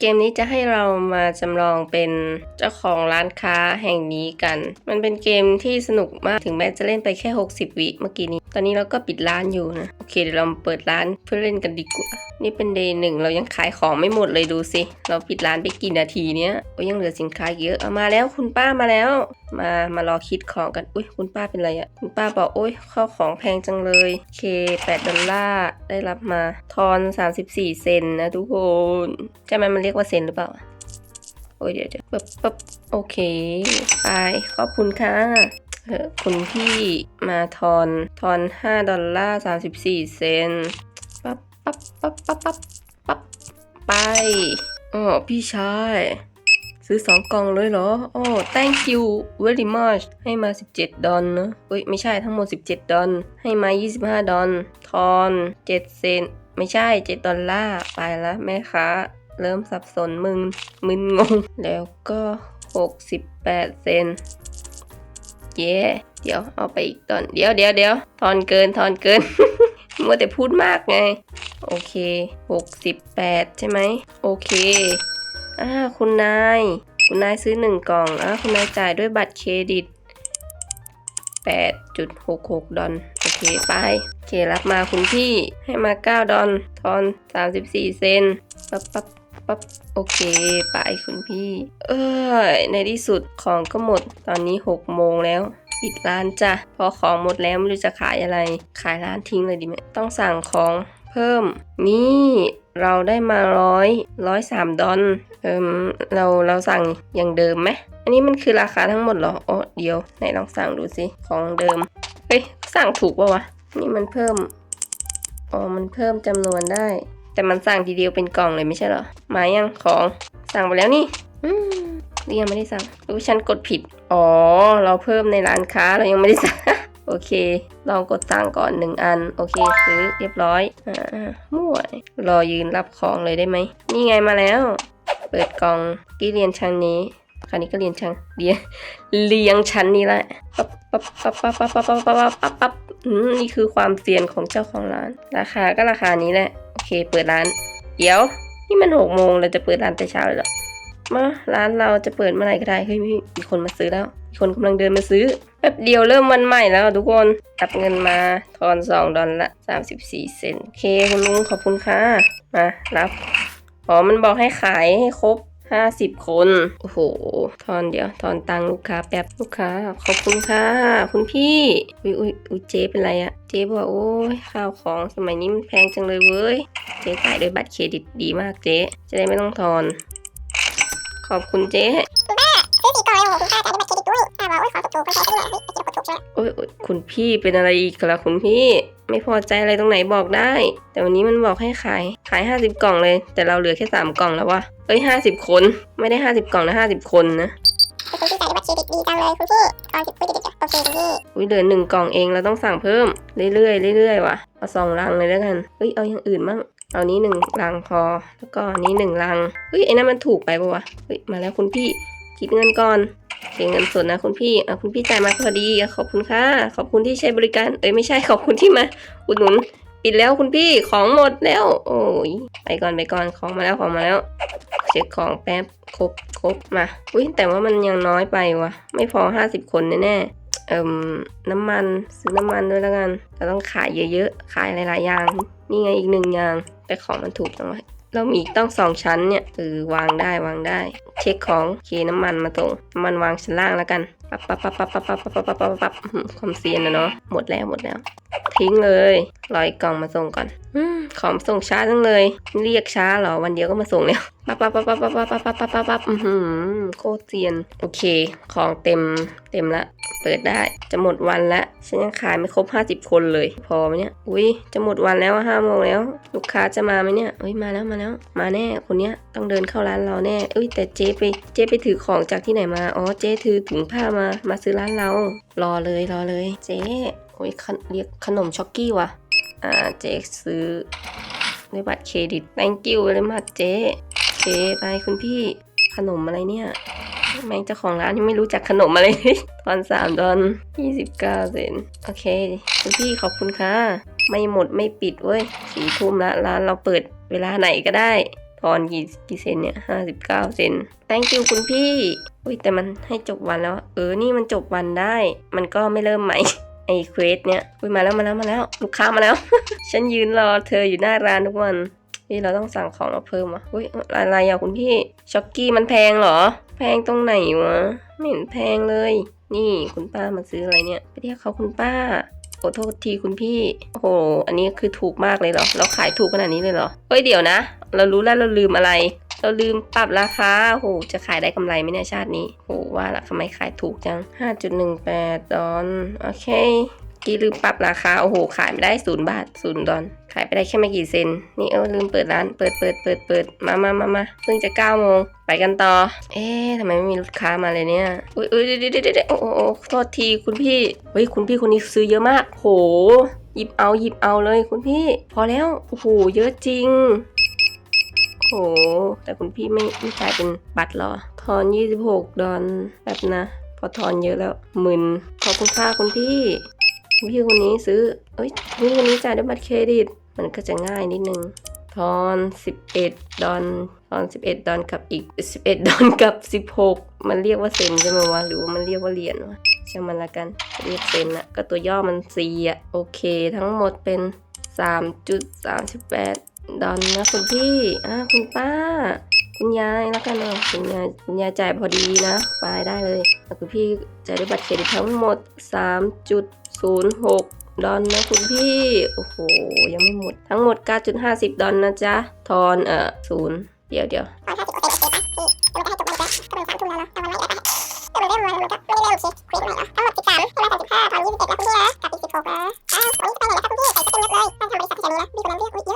เกมนี้จะให้เรามาจำลองเป็นเจ้าของร้านค้าแห่งนี้กัน มันเป็นเกมที่สนุกมากถึงแม้จะเล่นไปแค่ 60 วิเมื่อกี้นี้ ตอนนี้เราก็ปิดร้านอยู่นะ โอเคเดี๋ยวเราเปิดร้านเพื่อเล่นกันดีกว่า นี่เป็นเดย์หนึ่งเรายังขายของไม่หมดเลยดูสิ เราปิดร้านไปกี่นาทีเนี้ยโอ้ยยังเหลือสินค้าเยอะเอามาแล้วคุณป้ามาแล้ว มามารอคิดของกัน อุ้ยคุณป้าเป็นไรอะคุณป้าบอกโอ้ยข้าวของแพงจังเลยเค8ดอลลาร์ได้รับมาทอน 34 เซนนะทุกคนใช่ไหมมันเรียกว่าเซนหรือเปล่าโอ้ยเดี๋ยวเดี๋ยวปึ๊บปึ๊บโอเค ไป ขอบคุณค่ะคุณพี่มาทอนทอน 5 ดอลลาร์34 เซนปั๊บปั๊บปั๊บปั๊บปั๊บปั๊บไปอ๋อพี่ชาย ซื้อ 2 กล่องเลยเหรอโอ้ thank you very much ให้มา 17 ดอลนะเอ้ย ไม่ใช่ทั้งหมด 17 ดอลให้มา 25 ดอลทอน 7 เซน ไม่ใช่ 7 ดอลลาร์ ไปละแม่ค้า เริ่มสับสนมึนมึนงง แล้วก็ 68 เซนเย้เดี๋ยวเอาไปอีกตอน เดี๋ยวเดี๋ยวเดี๋ยวทอนเกินทอนเกินมัวแต่พูดมากไง โอเค 68 ใช่ไหม โอเค อ่า คุณนาย คุณนายซื้อหนึ่งกล่อง อ่าคุณนายจ่ายด้วยบัตรเครดิต 8.66 ดอลโอเค ไป โอเค รับมาคุณพี่ ให้มา 9 ดอลทอน 34 เซน ปั๊บปั๊บ ปั๊บโอเค ไปคุณพี่ เอ้ยในที่สุดของก็หมดตอนนี้6โมงแล้วปิดร้านจ้ะพอของหมดแล้วไม่รู้จะขายอะไร ขายร้านทิ้งเลยดีไหมต้องสั่งของเพิ่ม นี่เราได้มาร้อยร้อยสามดอลเอิมเราเราสั่งอย่างเดิมไหมอันนี้มันคือราคาทั้งหมดเหรออ๋อเดี๋ยวไหนลองสั่งดูสิของเดิมเฮ้ยสั่งถูกปะวะนี่มันเพิ่มอ๋อมันเพิ่มจำนวนได้ แต่มันสั่งทีเดียวเป็นกล่องเลยไม่ใช่เหรอ มายังของสั่งไปแล้วนี่อืมนี่ยังไม่ได้สั่งรู้ฉันกดผิด อ๋อ เราเพิ่มในร้านค้าเรายังไม่ได้สั่ง โอเค ลองกดสั่งก่อนหนึ่งอัน โอเคซื้อเรียบร้อย อ่ามั่วรอยืนรับของเลยได้ไหม นี่ไงมาแล้ว เปิดกล่องกี้เรียนชั้นนี้คราวนี้ก็เรียนชั้นเรียนเรียงชั้นนี้แหละปั๊บปั๊บปั๊บปั๊บปั๊บปั๊บปั๊บปั๊บปั๊บปั๊บนี่คือความเซียนของเจ้าของร้าน ราคาก็ราคานี้แหละ เคเปิดร้าน เดี๋ยวนี่มันหกโมงเราจะเปิดร้านแต่เช้าเลยเหรอมาร้านเราจะเปิดเมื่อไหร่ก็ได้เฮ้ยมีมีคนมาซื้อแล้วมีคนกำลังเดินมาซื้อแป๊บเดียวเริ่มวันใหม่แล้วทุกคนตับเงินมาทอน2ดอลละ34เซนโอเคคุณลุงขอบคุณค่ะมารับอ๋อมันบอกให้ขายให้ครบ50คน โอ้โห ทอนเดี๋ยว ทอนตังลูกค้าแป๊บลูกค้า ขอบคุณค่ะ คุณพี่ อุ้ยอุ้ยอุ้ยเจ๊เป็นไรอะ เจ๊บอกโอ้ยข้าวของสมัยนี้มันแพงจังเลยเว้ย จ๊จ่ายด้วยบัตรเครดิตดีมากเจ๊จะได้ไม่ต้องทอน ขอบคุณเจ๊ซื้อสี่กล่องเลยโอ้โหคุณค่าจ่ายด้วยบัตรเครดิตด้วยอ่าบอกโอ้ยขอถูกๆขอถูกๆด้วยเฮ้ยไอ้เจ๊กดถูกใช่ไหมโอ้ยโอ๊ยคุณพี่เป็นอะไรอีกล่ะคุณพี่ ไม่พอใจอะไรตรงไหนบอกได้ แต่วันนี้มันบอกให้ขายขาย 50 กล่องเลย แต่เราเหลือแค่3กล่องแล้ววะเอ้ย50 คนไม่ได้ 50 กล่องนะ50 คนนะคือคุณพี่จ่ายด้วยบัตรเครดิตดีจังเลยคุณพี่ตอนจุดปุ๊บเดี๋ยวๆโอเคคุณพี่อุ้ยเหลือหนึ่งกล่องเองเราต้องสั่งเพิ่มเรื่อยๆเรื่อยๆว่ะเอาสองลังเลยแล้วกันเฮ้ยเอาอย่างอื่นมั่ง เอานี้หนึ่งลังพอ แล้วก็อันนี้หนึ่งลัง เฮ้ยไอ้นั่นมันถูกไปปะวะ เฮ้ยมาแล้วคุณพี่คิดเงินก่อนเก็บเงินสดนะคุณพี่เอาคุณพี่จ่ายมาพอดีขอบคุณค่ะ ขอบคุณที่ใช้บริการ เอ้ยไม่ใช่ขอบคุณที่มา อุดหนุน ปิดแล้วคุณพี่ของหมดแล้ว โอ้ยไปก่อนไปก่อนของมาแล้วของมาแล้วเช็คของแป๊บครบครบมา อุ้ยแต่ว่ามันยังน้อยไปวะไม่พอห้าสิบคนแน่ๆ เอ่มน้ำมันซื้อน้ำมันด้วยแล้วกันเราต้องขายเยอะๆ ขายหลายๆอย่าง นี่ไงอีกหนึ่งอย่าง แต่ของมันถูกจังวะเรามีต้องสองชั้นเนี่ยเออวางได้วางได้ เช็คของโอเคน้ำมันมาตรงน้ำมันวางชั้นล่างแล้วกัน ปั๊บปั๊บปั๊บปั๊บปั๊บปั๊บปั๊บปั๊บปั๊บปั๊บอื้อหือความเซียนนะเนาะหมดแล้วหมดแล้ว ทิ้งเลยรอยกล่องมาส่งก่อนอของส่งช้าจังเลย เรียกช้าเหรอวันเดียวก็มาส่งแล้วปั๊บปั๊บปั๊บปั๊บปั๊บปั๊บปั๊บปั๊บปั๊บปับโคตรเซียนโอเค ของเต็มเต็มละ เปิดได้จะหมดวันละฉันยังขายไม่ครบ 50 คนเลย พอไหมเนี่ยอุ้ยจะหมดวันแล้วห้าโมงแล้ว ลูกค้าจะมาไหมเนี่ยเอ้ยมาแล้วมาแล้ว มาแน่คนเนี้ยต้องเดินเข้าร้านเราแน่เอ้ยแต่เจ๊ไปเจ๊ไปถือของจากที่ไหนมาอ๋อเจ๊ถือถุงผ้ามา มาซื้อร้านเรา รอเลยรอเลย เจ๊โอ้ยเรียกขนมช็อกกี้ว่ะ อ่า เจ๊ซื้อด้วยบัตรเครดิต thank you เลยมากเจ๊เจ๊ไปคุณพี่ ขนมอะไรเนี่ย แม่งเจ้าของร้านยังไม่รู้จักขนมอะไรเลยตอนสามดอนยี่สิบเก้าเซนโอเค คุณพี่ขอบคุณค่ะ ไม่หมดไม่ปิดเว้ยสี่ทุ่มละร้านเราเปิดเวลาไหนก็ได้ อนกี่กี่เซนเนี่ยห้าสิบเก้าเซน thank you คุณพี่ อุ้ยแต่มันให้จบวันแล้ว เออ นี่มันจบวันได้ มันก็ไม่เริ่มใหม่ไอ้เควสเนี่ยอุ้ยมาแล้วมาแล้วมาแล้ว ลูกค้ามาแล้ว ฉันยืนรอเธออยู่หน้าร้านทุกวันนี่เราต้องสั่งของมาเพิ่มอะอุ้ยอะไรอะคุณพี่ ช็อกกี้มันแพงเหรอ แพงตรงไหนวะ ไม่เห็นแพงเลย นี่คุณป้ามาซื้ออะไรเนี่ย ไปเรียกเขาคุณป้า อโทษทีคุณพี่โอ้โหอันนี้คือถูกมากเลยเหรอ เราขายถูกขนาดนี้เลยเหรอเฮ้ยเดี๋ยวนะ เรารู้แล้วเราลืมอะไร เราลืมปรับราคาโอ้โหจะขายได้กำไรไหมเนี่ยชาตินี้โอ้โหว่าละทำไมขายถูกจัง 5.18 ดอลโอเค กี้ลืมปรับราคา โอ้โห ขายไม่ได้ศูนย์บาทศูนย์ดอลขายไปได้แค่ไม่กี่เซน นี่เออลืมเปิดร้าน เปิดเปิดเปิดเปิดมามามามาเพิ่งจะเก้าโมง ไปกันต่อ เอ๊ะทำไมไม่มีลูกค้ามาเลยเนี่ย อุ้ยอุ้ยเดี๋ยวเดี๋ยวเดี๋ยวโอ้โหโอ้โหโทษทีคุณพี่ เฮ้ย คุณพี่คนนี้ซื้อเยอะมาก โห หยิบเอาหยิบเอาเลยคุณพี่ พอแล้ว โอ้โห เยอะจริงโอ้โหแต่คุณพี่ไม่ไม่จ่ายเป็นบัตรเหรอ ทอน 26 ดอลแบบนะ พอทอนเยอะแล้วหมื่นขอบคุณค่าคุณพี่ พี่คนนี้ซื้อ เอ้ยพี่คนนี้จ่ายด้วยบัตรเครดิต มันก็จะง่ายนิดนึงทอน 11 ดอลทอน 11 ดอลกับอีก 11 ดอลกับ 16 มันเรียกว่าเซนใช่ไหมวะ หรือว่ามันเรียกว่าเหรียญวะช่างมันละกัน เรียกเซนอะก็ตัวย่อมัน C อะโอเค ทั้งหมดเป็น 3.38 ดอลนะคุณพี่ อ่าคุณป้า คุณยายแล้วกันเนาะคุณยายคุณยายจ่ายพอดีนะไปได้เลยแล้วคุณพี่จ่ายด้วยบัตรเครดิตทั้งหมด 3.06 ดอนนะคุณพี่ โอ้โห ยังไม่หมด ทั้งหมด 9.50 ดอนนะจ๊ะ ทอนเอ่อศูนย์เดี๋ยวเดี๋ยวตอนห้าสิบโอเ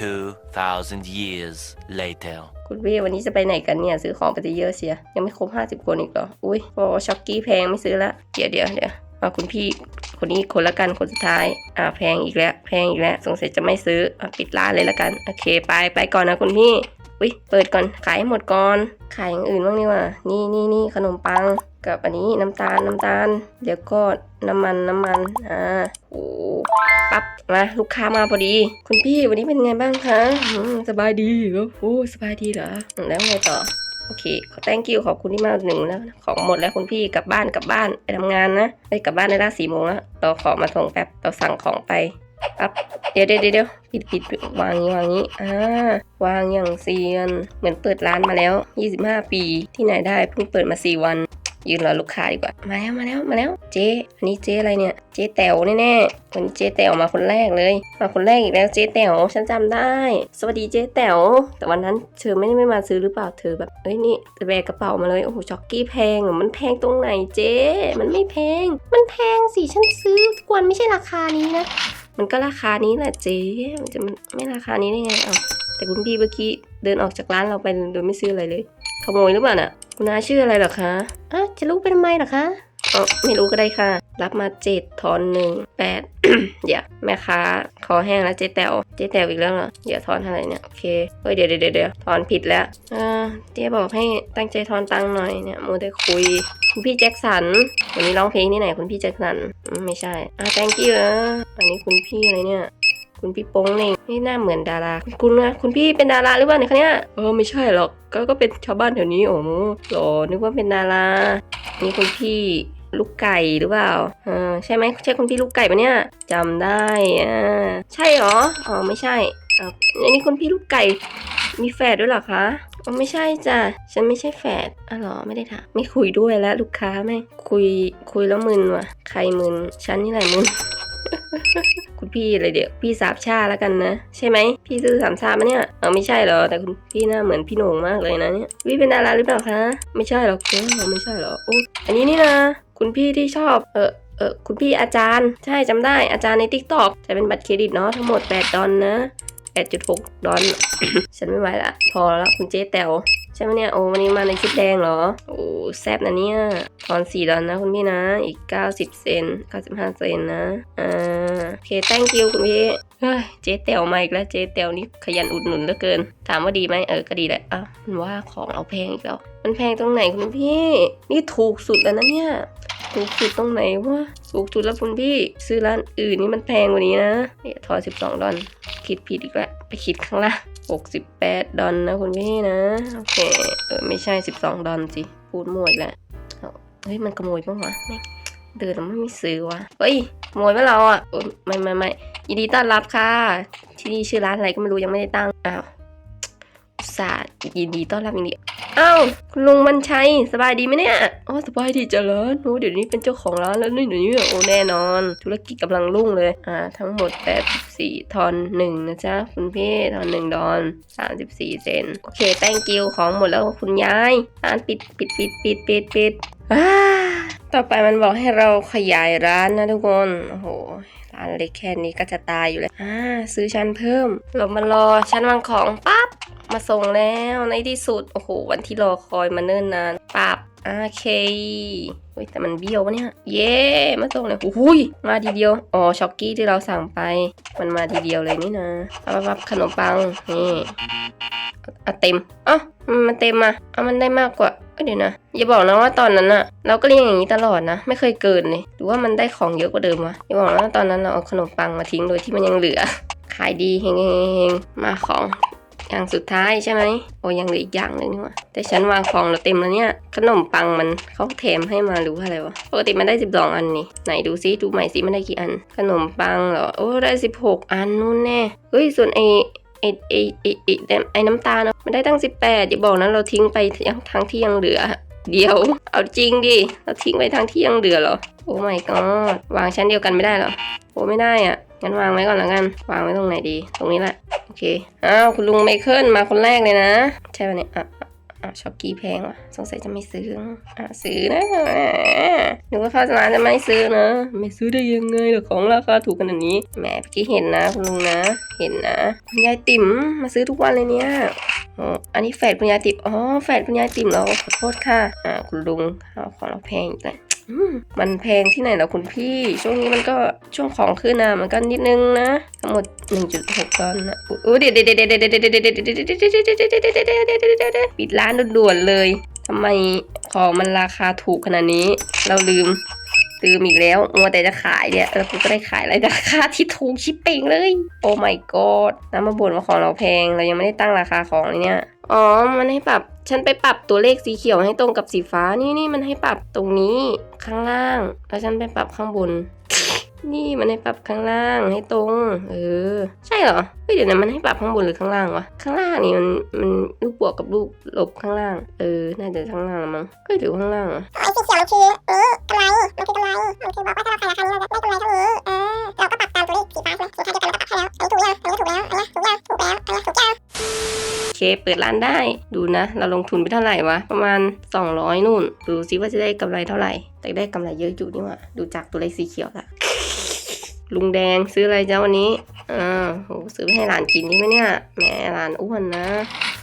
2,000 years later. คุณพี่วันนี้จะไปไหนกันเนี่ย ซื้อของไปจะเยอะเชีย ยังไม่ครบ 50 คนอีกเหรอ อุ้ยพอช็อกกี้แพงไม่ซื้อละเดี๋ยวเดี๋ยวเดี๋ยวเอาคุณพี่คนนี้คนละกันคนสุดท้าย อ่าแพงอีกแล้ว แพงอีกแล้ว สงสัยจะไม่ซื้ออปิดร้านเลยละกัน โอเค ไปไปก่อนนะคุณพี่ อุ้ยเปิดก่อน ขายให้หมดก่อน ขายอย่างอื่นบ้างดีกว่า นี่นี่นี่ขนมปัง กับอันนี้น้ำตาลน้ำตาล เดี๋ยวก็น้ำมันน้ำมัน อ่า โอ้ ปั๊บมาลูกค้ามาพอดี คุณพี่วันนี้เป็นไงบ้างคะสบายดีเหรอโอ้สบายดีเหรอแล้วไงต่อโอเคขอ thank you ขอบคุณที่มาหนึ่งแล้วของหมดแล้วคุณพี่กลับบ้านกลับบ้านไปทำงานนะไปกลับบ้านในเวลาสี่โมงแล้วเราขอมาส่งแป๊บเราสั่งของไปปั๊บเดี๋ยวเดี๋ยวเดี๋ยวปิดปิดวางงี้วางงี้อ่าวางอย่างเซียนเหมือนเปิดร้านมาแล้ว 25 ปีที่ไหนได้เพิ่งเปิดมา 4 วัน ยืนรอลูกค้าดีกว่า มาแล้วมาแล้วมาแล้ว เจ๊อันนี้เจ๊อะไรเนี่ย เจ๊แต๋วแน่ๆวันนี้เจ๊แต๋วมาคนแรกเลย มาคนแรกอีกแล้วเจ๊แต๋วฉันจำได้ สวัสดีเจ๊แต๋วแต่วันนั้นเธอไม่ได้ไม่มาซื้อหรือเปล่าเธอแบบเอ้ยนี่แบกกระเป๋ามาเลยโอ้โหช็อกกี้แพงมันแพงตรงไหนเจ๊มันไม่แพง มันแพงสิฉันซื้อทุกวันไม่ใช่ราคานี้นะมันก็ราคานี้แหละเจ๊มันจะมันไม่ราคานี้ได้ไงเอาแต่คุณพี่เมื่อกี้เดินออกจากร้านเราไปโดยไม่ซื้ออะไรเลย โมยหรือเปล่าน่ะ คุณอาชื่ออะไรหรอคะอะจะรู้ไปทำไมหรอคะอ๋อไม่รู้ก็ได้ค่ะ รับมาเจ็ดทอนหนึ่งแปดเดี๋ยวแม่ค้าคอแห้งแล้วเจ๊แตวเจ๊แตวอีกแล้วเหรอเดี๋ยวทอนเท่าไหร่เนี่ยโอเคเฮ้ยเดี๋ยวเดี๋ยวเดี๋ยวทอนผิดแล้วเอ่าเจ๊บอกให้ตั้งใจทอนตังหน่อยเนี่ยมัวแต่คุย คุณพี่แจ็คสันวันนี้ร้องเพลงที่ไหนคุณพี่แจ็คสันไม่ใช่อ่า thank you นะอันนี้คุณพี่อะไรเนี่ย คุณพี่โป้งเองนี่หน้าเหมือนดารา คุณนะคุณพี่เป็นดาราหรือเปล่าเนี่ยคะเนี่ยเออไม่ใช่หรอกก็ก็เป็นชาวบ้านแถวนี้โอ้โหหรอนึกว่าเป็นดารานี่คุณพี่ลูกไก่หรือเปล่าเออใช่ไหมใช่คุณพี่ลูกไก่ปะเนี่ยจำได้อ่าใช่เหรออ๋อไม่ใช่อ่าอันนี้คุณพี่ลูกไก่มีแฝดด้วยหรอคะอ๋อไม่ใช่จ้ะ ฉันไม่ใช่แฝดอ๋อหรอไม่ได้ถามไม่คุยด้วยแล้วลูกค้าไม่คุยคุยแล้วมึนว่ะ ใครมึน ฉันนี่แหละมึน คุณพี่อะไรเดี๋ยวพี่สาบชาแล้วกันนะ ใช่ไหมพี่ซื้อสามชามาเนี่ยเออไม่ใช่หรอแต่คุณพี่หน้าเหมือนพี่โหน่งมากเลยนะเนี่ยพี่เป็นดาราหรือเปล่าคะไม่ใช่หรอกเออไม่ใช่หรออุ๊ยอันนี้นี่นะ คุณพี่ที่ชอบเออเออคุณพี่อาจารย์ใช่จำได้อาจารย์ในทิกตอกจะเป็นบัตรเครดิตเนาะทั้งหมด 8 ดอลนะ8.6 ดอลฉันไม่ไหวละ พอแล้วคุณเจ๊แตว ช่ไหมเนี่ยโอ้วันนี้มาในชุดแดงเหรอโอ้แซบนะเนี่ยทอน4ดอลนะคุณพี่นะ อีก 90 เซน 95 เซนนะอ่าโอเค thank you คุณพี่เฮ้ยเจ๊เตียวมาอีกแล้วเจ๊เตียวนี่ขยันอุดหนุนเหลือเกิน ถามว่าดีไหมเออก็ดีแหละอะมันว่าของเราแพงอีกแล้ว มันแพงตรงไหนคุณพี่ นี่ถูกสุดแล้วนะเนี่ยถูกสุดตรงไหนวะถูกสุดแล้วคุณพี่ ซื้อร้านอื่นนี่มันแพงกว่านี้นะเนี่ยทอน12 ดอลคิดผิดอีกแล้วไปคิดข้างล่าง 68 ดอนนะคุณพี่นะ โอเค เออ ไม่ใช่ 12 ดอนสิ พูดมั่วอีกแล้วเฮ้ย มันขโมยปะวะไม่เดินแล้วไม่มีซื้อวะเฮ้ยขโมยไหมเราอะไม่ไม่ไม่ยินดีต้อนรับค่ะ ที่นี่ชื่อร้านอะไรก็ไม่รู้ยังไม่ได้ตั้ง อ้าวสาห์ยินดีต้อนรับยินดี อ้าวคุณลุงมันชัยสบายดีไหมเนี่ยอ๋อสบายดีจ้ะร้านโอ้เดี๋ยวนี้เป็นเจ้าของร้านแล้วนี่เดี๋ยวนี้โอ้แน่นอน ธุรกิจกำลังรุ่งเลยอ่าทั้งหมด 84ทอนหนึ่งนะจ๊ะคุณพี่ทอนหนึ่งดอน34 เซนโอเค thank you ของหมดแล้วคุณยายร้านปิดปิดปิดปิดปิดปิดอ่าต่อไปมันบอกให้เราขยายร้านนะทุกคนโอ้โหร้านเล็กแค่นี้ก็จะตายอยู่แล้วอ่าซื้อชั้นเพิ่มเรามารอชั้นวางของปั๊บ มาส่งแล้วในที่สุด โอ้โห วันที่รอคอยมาเนิ่นนานปรับโอเคเฮ้ยแต่มันเบี้ยววะเนี่ย เย้มาส่งเลยโอ้ยมาทีเดียว อ๋อช็อกกี้ที่เราสั่งไป มันมาทีเดียวเลยนี่นะปั๊บปั๊บปับขนมปัง นี่อาเต็มอ้ามันเต็มอะเอามันได้มากกว่าเดี๋ยวนะ อย่าบอกนะว่าตอนนั้นอะเราก็เรียนอย่างนี้ตลอดนะ ไม่เคยเกินเลยหรือว่ามันได้ของเยอะกว่าเดิมวะอย่าบอกนะว่าตอนนั้นเราเอาขนมปังมาทิ้งโดยที่มันยังเหลือ ขายดีเฮงๆๆมาของ อย่างสุดท้ายใช่ไหมโอ้ยังเหลืออีกอย่างหนึ่งนี่ว่าแต่ฉันวางของเราเต็มแล้วเนี่ย ขนมปังมันเขาแถมให้มาหรือว่าอะไรวะ ปกติมันได้ 12 อันนี่ ไหนดูซิดูใหม่ซิมันได้กี่อัน ขนมปังเหรอ โอ้ได้ 16 อันนู่นแน่ เฮ้ยส่วนไอไอไอไอไอไอ้ไอน้ำตาลเนอะมันได้ตั้ง 18อย่าบอกนะเราทิ้งไปยังทั้งที่ยังเหลือ เดียว เอาจริงดิ เราทิ้งไปทั้งที่ยังเหลือเหรอ โอ้ my god วางชั้นเดียวกันไม่ได้เหรอ โอ้ไม่ได้อะ งั้นวางไว้ก่อนแล้วกัน วางไว้ตรงไหนดี ตรงนี้แหละ โอเค อ้าว คุณลุงไมเคิลมาคนแรกเลยนะ ใช่ป่ะเนี่ยอะอะช็อกกี้แพงว่ะ สงสัยจะไม่ซื้อ อะซื้อนะนึกว่าเข้าร้าจะไม่ซื้อนะ ไม่ซื้อได้ยังไงล่ะของราคาถูกขนาดนี้ แหมเมื่อกี้เห็นนะคุณลุงนะ เห็นนะ คุณยายติ๋มมาซื้อทุกวันเลยเนี่ยอ๋ออันนี้แฟดคุณยายติ๋ม อ๋อ แฟดคุณยายติ๋มเราขอโทษค่ะ อ่า คุณลุงเอาของเราแพงอีกแล้ว มันแพงที่ไหนเหรอคุณพี่ ช่วงนี้มันก็ช่วงของขึ้นนะมันก็นิดนึงนะ ทั้งหมด 1.6ตอนนะอู้เดี๋ยวเดี๋ยวเดี๋ยวเดี๋ยวเดี๋ยวเดี๋ยวเดี๋ยวเดี๋ยวเดี๋ยวเดี๋ยวเดี๋ยวเดี๋ยวเดี๋ยวเดี๋ยวเดี๋ยวเดี๋ยวเดี๋ยวเดี๋ยวปิดร้านด่วนๆเลยทำไมของมันราคาถูกขนาดนี้ เราลืม ลืมอีกแล้วมัวแต่จะขายเนี่ยแล้วกูก็ได้ขายอะไรราคาที่ถูกชิปเป่งเลย โอ้ my god น้ำมาบ่นว่าของเราแพง เรายังไม่ได้ตั้งราคาของเลยเนี่ย อ๋อ มันให้ปรับ ฉันไปปรับตัวเลขสีเขียวให้ตรงกับสีฟ้า นี่นี่มันให้ปรับตรงนี้ข้างล่าง แล้วฉันไปปรับข้างบน นี่มันให้ปรับข้างล่างให้ตรง เออ ใช่เหรอเฮ้ยเดี๋ยวนะมันให้ปรับข้างบนหรือข้างล่างวะข้างล่างนี่มันมันลูกบวกกับลูกลบข้างล่าง เออน่าจะข้างล่างละมั้งก็ถือว่ข้างล่างอะไอ้สีเขียวมันคือนี่กำไรมันคือกำไรมันคือบอกว่าถ้าเราขายราคานี้เราจะได้กำไรเท่านี้เออเราก็ปรับตามตัวเลขสีฟ้าใช่ไหมสีฟ้าเดียวกันเราก็ปรับให้แล้วอันนี้ถูกยังอันนี้ถูกแล้วอันนี้ถูกยังอันนี้ถูกยังโอเคเปิดร้านได้ดูนะ เราลงทุนไปเท่าไหร่วะ ประมาณ 200 นู่น ดูซิว่าจะได้กำไรเท่าไหร่ แต่ได้กำไรเยอะอยู่นี่หว่าดูจากตัวเลขสีเขียวละ ลุงแดงซื้ออะไรเจ้าวันนี้อ่าโหซื้อไปให้หลานกินนี่ไหมเนี่ยแหมหลานอ้วนนะ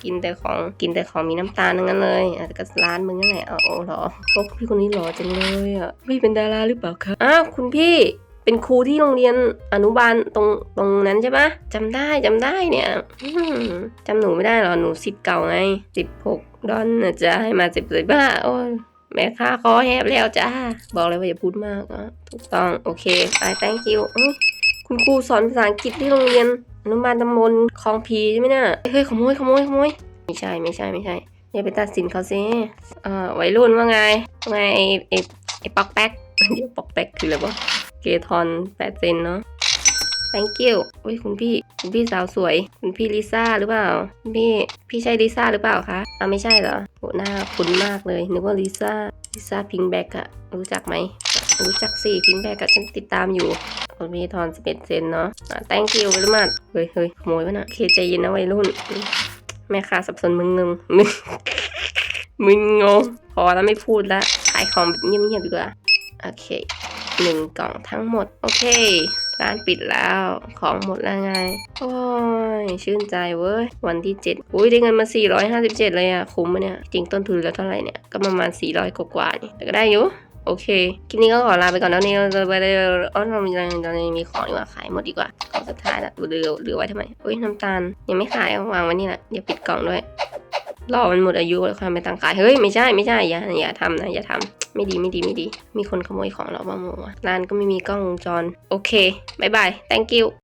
กินแต่ของกินแต่ของมีน้ำตาลงนั้นเลยอะก็ร้านมึงนั่นแหละเอาเอหรอกพี่คนนี้หล่อจังเลยอะพี่เป็นดาราหรือเปล่าคะอ้าวคุณพี่เป็นครูที่โรงเรียนอนุบาลตรงตรงนั้นใช่ปะจำได้จำได้เนี่ยอืมจำหนูไม่ได้หรอหนูสิบเก่าไงสิบหกดอนนะจ๊ะให้มาสิบเลยบ้าโอ้ แม่ค้าคอแหบแล้วจ้า บอกเลยว่าอย่าพูดมากอะถูกต้องโอเคไป thank you คุณครูสอนภาษาอังกฤษที่โรงเรียนอนุบาลตำบลคลองพีใช่ไหมเนี่ยเฮ้ยขโมยขโมยขโมยไม่ใช่ไม่ใช่ไม่ใช่อย่าไปตัดสินเขาสิเอ่อวัยรุ่นว่าไงว่าไงไอไอไอปอกแป๊กเดี๋ยวปอกแป๊กคืออะไรวะเกทอนแปดเซนเนาะ thank you อุ้ยคุณพี่ คุณพี่สาวสวย คุณพี่ลิซ่าหรือเปล่าคุณพี่ พี่ใช่ลิซ่าหรือเปล่าคะอ่าไม่ใช่เหรอโหหน้าคุ้นมากเลย นึกว่าลิซ่า ลิซ่าพิงแบ็กอะรู้จักไหม รู้จักสิพิงแบ็กอะฉันติดตามอยู่คุณพี่ทอน11เซนเนาะอะ thank you ไปมากเฮ้ยเฮ้ยขโมยวะนะเคใจเย็นนะวัยรุ่น แม่ค้าสับสนมึงงงมึงมึงงง พอแล้วไม่พูดละขายของแบบเงียบๆดีกว่า โอเคหนึ่งกล่องทั้งหมด โอเค ร้านปิดแล้วของหมดแล้วไง โอ้ย ชื่นใจเว้ย วันที่ 7 อุ้ยได้เงินมา 457 เลยอะคุ้มปะเนี่ย จริงต้นทุนแล้วเท่าไหร่เนี่ย ก็ประมาณ 400 กว่าๆนี่แต่ก็ได้อยู่โอเค คลิปนี้ก็ขอลาไปก่อนแล้วนี่เราจะไปเลยอ๋อเรามีเรามีของดีกว่า ขายหมดดีกว่าของสุดท้ายละเหลือเหลือไว้ทำไมอุ้ยน้ำตาล ยังไม่ขายเอาวางไว้นี่แหละเดี๋ยวปิดกล่องด้วย รอมันหมดอายุแล้วค่อยไปตั้งกายเฮ้ยไม่ใช่ไม่ใช่อย่าอย่าทำนะอย่าทำไม่ดีไม่ดีไม่ดี มีคนขโมยของเราบ้างมั้งร้านก็ไม่มีกล้องวงจร โอเคบายบาย thank you